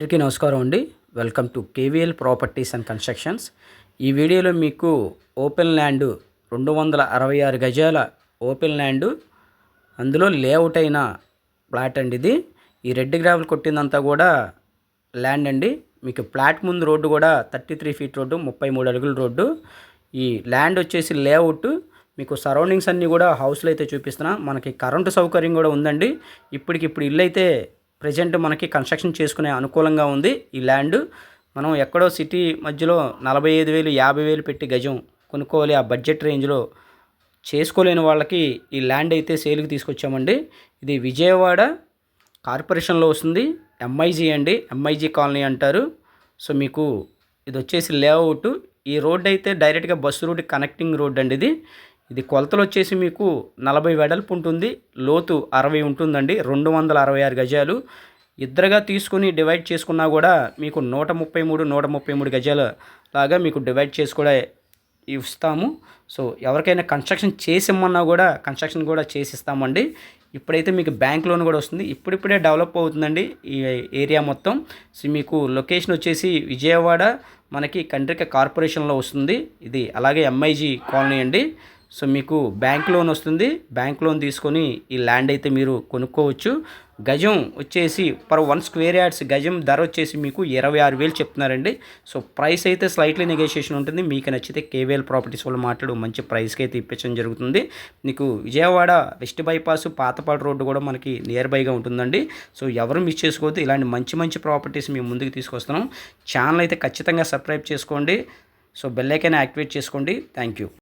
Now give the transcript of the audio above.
అందరికీ నమస్కారం అండి. Welcome to KVL properties and constructions ఈ వీడియోలో మీకు ఓపెన్ ల్యాండ్ రెండు వందల అరవై ఆరు గజాల ఓపెన్ ల్యాండ్ అందులో లేఅవుట్ అయిన ప్లాట్ అండి ఇది. ఈ రెడ్ గ్రావెల్ కొట్టిందంతా కూడా ల్యాండ్ అండి. మీకు ప్లాట్ ముందు రోడ్డు కూడా థర్టీ త్రీ ఫీట్ రోడ్డు ముప్పై మూడు అడుగుల రోడ్డు. ఈ ల్యాండ్ వచ్చేసి లేఅవుట్ మీకు సరౌండింగ్స్ అన్నీ కూడా హౌస్లో అయితే చూపిస్తున్నా. మనకి కరెంటు సౌకర్యం కూడా ఉందండి. ఇప్పటికిప్పుడు ఇల్లు అయితే ప్రజెంట్ మనకి కన్స్ట్రక్షన్ చేసుకునే అనుకూలంగా ఉంది. ఈ ల్యాండ్ మనం ఎక్కడో సిటీ మధ్యలో నలభై ఐదు వేలు యాభై వేలు పెట్టి గజం కొనుక్కోవాలి. ఆ బడ్జెట్ రేంజ్లో చేసుకోలేని వాళ్ళకి ఈ ల్యాండ్ అయితే సేల్కి తీసుకొచ్చామండి. ఇది విజయవాడ కార్పొరేషన్లో వస్తుంది. ఎంఐజీ అండి. ఎంఐజీ కాలనీ అంటారు. సో మీకు ఇది వచ్చేసి లేఅవుట్. ఈ రోడ్ అయితే డైరెక్ట్గా బస్సు రూట్ కనెక్టింగ్ రోడ్ అండి ఇది. ఇది కొలతలు వచ్చేసి మీకు నలభై వెడల్పు ఉంటుంది లోతు అరవై ఉంటుందండి రెండు వందల అరవై ఆరు గజాలు. ఇద్దరుగా తీసుకుని డివైడ్ చేసుకున్నా కూడా మీకు నూట ముప్పై మూడు నూట ముప్పై మూడు గజాల లాగా మీకు డివైడ్ చేసి కూడా ఇస్తాము. సో ఎవరికైనా కన్స్ట్రక్షన్ చేసిమ్మన్నా కూడా కన్స్ట్రక్షన్ కూడా చేసి ఇస్తామండి ఇప్పుడైతే మీకు బ్యాంక్ లోన్ కూడా వస్తుంది. ఇప్పుడిప్పుడే డెవలప్ అవుతుందండి ఈ ఏరియా మొత్తం. సో మీకు లొకేషన్ వచ్చేసి విజయవాడ మనకి కండ్రిక కార్పొరేషన్లో వస్తుంది. ఇది అలాగే ఎంఐజీ కాలనీ అండి. సో మీకు బ్యాంక్ లోన్ వస్తుంది. బ్యాంక్ లోన్ తీసుకొని ఈ ల్యాండ్ అయితే మీరు కొనుక్కోవచ్చు. గజం వచ్చేసి పర్ వన్ స్క్వేర్ యార్డ్స్ గజం ధర వచ్చేసి మీకు ఇరవై ఆరు వేలు చెప్తున్నారండి. సో ప్రైస్ అయితే స్లైట్లీ నెగోషియేషన్ ఉంటుంది. మీకు నచ్చితే కేవీఎల్ ప్రాపర్టీస్ వాళ్ళు మాట్లాడు మంచి ప్రైస్కి అయితే ఇప్పించడం జరుగుతుంది. మీకు Vijayawada west bypass Patapadu road కూడా మనకి నియర్ బైగా ఉంటుందండి. సో ఎవరు మిస్ చేసుకోవద్దు. ఇలాంటి మంచి మంచి ప్రాపర్టీస్ మేము ముందుకు తీసుకొస్తున్నాం. ఛానల్ అయితే ఖచ్చితంగా సబ్స్క్రైబ్ చేసుకోండి. సో బెల్లైకైనా యాక్టివేట్ చేసుకోండి. Thank you.